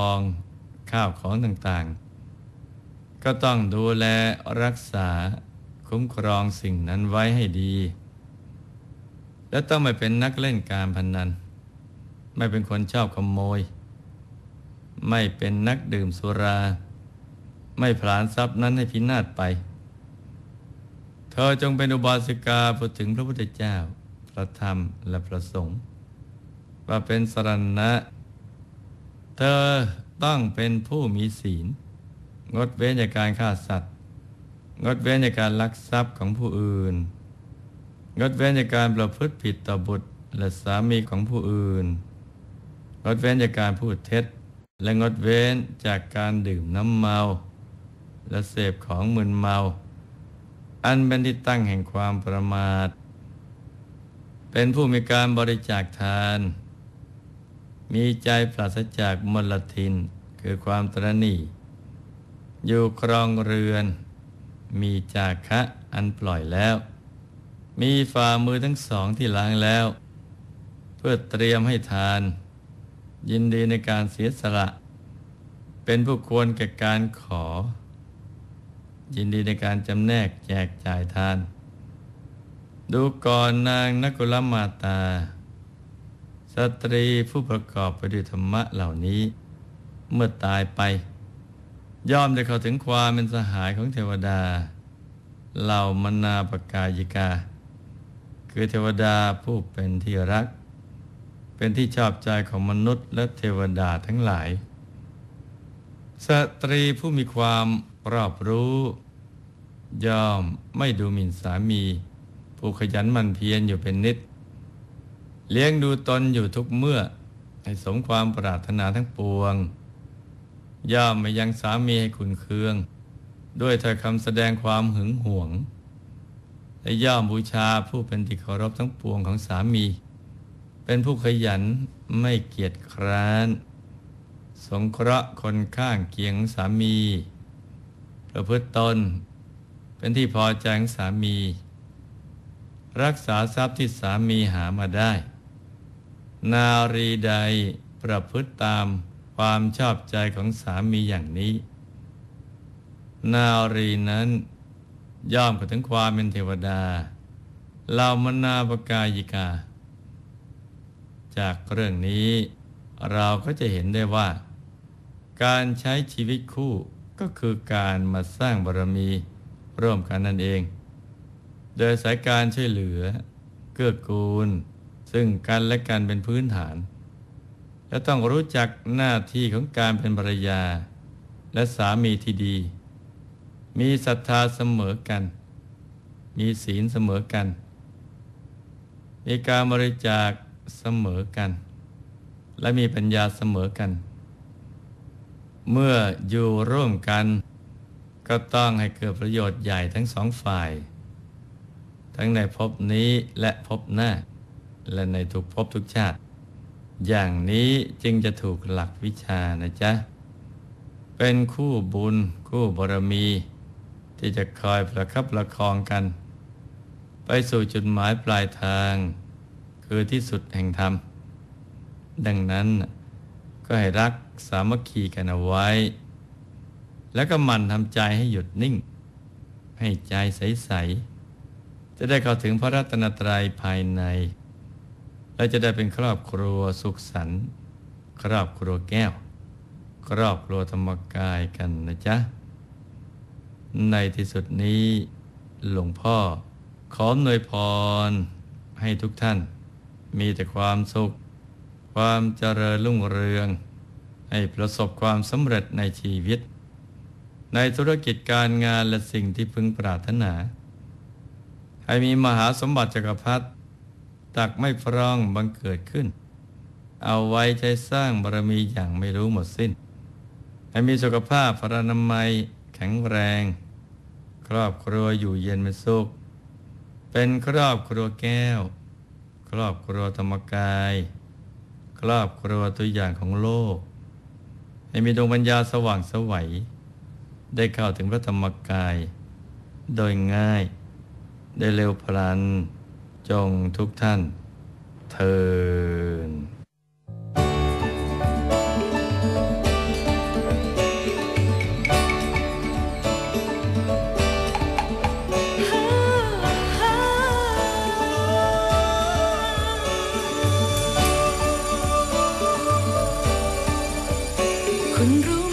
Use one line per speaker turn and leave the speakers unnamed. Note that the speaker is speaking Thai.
องข้าวของต่างๆ ก็ต้องดูแลรักษาคุ้มครองสิ่งนั้นไว้ให้ดี และต้องไม่เป็นนักเล่นการพนนัน ไม่เป็นคนชอบขโมย ไม่เป็นนักดื่มสุรา ไม่ผลาญทรัพย์นั้นให้พินาศไป เธอจงเป็นอุบาสิกาพูดถึงพระพุทธเจ้า พระธรรมและพระสงฆ์ว่าเป็นสรณะ เธอต้องเป็นผู้มีศีล งดเว้นจากการฆ่าสัตว์ งดเว้นจากการลักทรัพย์ของผู้อื่น งดเว้นจากการประพฤติผิดต่อบุตรและสามีของผู้อื่น งดเว้นจากการพูดเท็จ และงดเว้นจากการดื่มน้ำเมา และเสพของมึนเมา อันเป็นที่ตั้งแห่งความประมาท เป็นผู้มีการบริจาคทาน มีใจปราศจากมลทิน คือความตรณีอยู่ครองเรือน มีจาคะอันปล่อยแล้ว มีฝ่ามือทั้งสองที่ล้างแล้ว เพื่อเตรียมให้ทาน ยินดีในการเสียสละ เป็นผู้ควรแก่การขอ ยินดีในการจำแนกแจกจ่ายทาน ดูก่อนนางนักุลมาตา ตรีผู้ประกอบไปด้วยธรรมะเหล่านี้ เมื่อตายไป ย่อมจะเข้าถึงความเป็นสหายของเทวดา เหล่ามนาปกายิกา คือเทวดาผู้เป็นที่รัก เป็นที่ชอบใจของมนุษย์และเทวดาทั้งหลาย สตรีผู้มีความรอบรู้ย่อมไม่ดูหมิ่นสามี ผู้ขยันหมั่นเพียรอยู่เป็นนิด เลี้ยงดูตนอยู่ทุกเมื่อให้สมความปรารถนาทั้งปวง ย่อมไม่ยังสามีให้คุณเคือง ด้วยถ้อยคำแสดงความหึงหวง และย่อมบูชาผู้เป็นที่เคารพทั้งปวงของสามี เป็นผู้ขยันไม่เกียจคร้าน สงเคราะห์คนข้างเคียงของสามี ประพฤติตน เป็นที่พอใจของสามี รักษาทรัพย์ที่สามีหามาได้ นารีใดประพฤติตามความชอบใจของสามีอย่างนี้ นารีนั้นย่อมกระถึงความเป็นเทวดาเหล่ามนาปกายิกา จากเรื่องนี้เราก็จะเห็นได้ว่า การใช้ชีวิตคู่ก็คือการมาสร้างบารมีร่วมกันนั่นเอง โดยสายการช่วยเหลือ เกื้อกูล ซึ่งกันและกันเป็นพื้นฐาน และต้องรู้จักหน้าที่ของการเป็นภรรยา และสามีที่ดี มีศรัทธาเสมอกัน มีศีลเสมอกัน มีการบริจาคเสมอกัน และมีปัญญาเสมอกัน เมื่ออยู่ร่วมกันก็ต้องให้เกิดประโยชน์ใหญ่ทั้งสองฝ่าย ทั้งในภพนี้และภพหน้า และในทุกภพทุกชาติ อย่างนี้จึงจะถูกหลักวิชานะจ๊ะ เป็นคู่บุญคู่บารมี ที่จะคอยประคับประคองกัน ไปสู่จุดหมายปลายทาง คือที่สุดแห่งธรรม ดังนั้นก็ให้รักสามัคคีกันเอาไว้ แล้วก็มันทำใจให้หยุดนิ่ง ให้ใจใส ๆ จะได้เข้าถึงพระรัตนตรัยภายใน และจะได้เป็นครอบครัวสุขสันต์ครอบครัวแก้ว ครอบครัวธรรมกายกันนะจ๊ะ ในที่สุดนี้หลวงพ่อขอหนวยพรให้ทุกท่าน มีแต่ความสุข ความเจริญรุ่งเรือง ให้ประสบความสำเร็จในชีวิต ในธุรกิจการงานและสิ่งที่พึงปรารถนา ให้มีมหาสมบัติจักรพรรดิ ตักไม่พร่องบังเกิดขึ้น เอาไว้ใช้สร้างบารมีอย่างไม่รู้หมดสิ้น ให้มีสุขภาพพรรณนามัยแข็งแรง ครอบครัวอยู่เย็นเป็นสุข เป็นครอบครัวแก้ว ครอบครัวธรรมกาย ครอบครัวตัวอย่างของโลก ให้มีดวงปัญญาสว่างสวัย ได้เข้าถึงพระธรรมกาย โดยง่าย ได้เร็วพลัน จงทุกท่านเทิน
คนรู้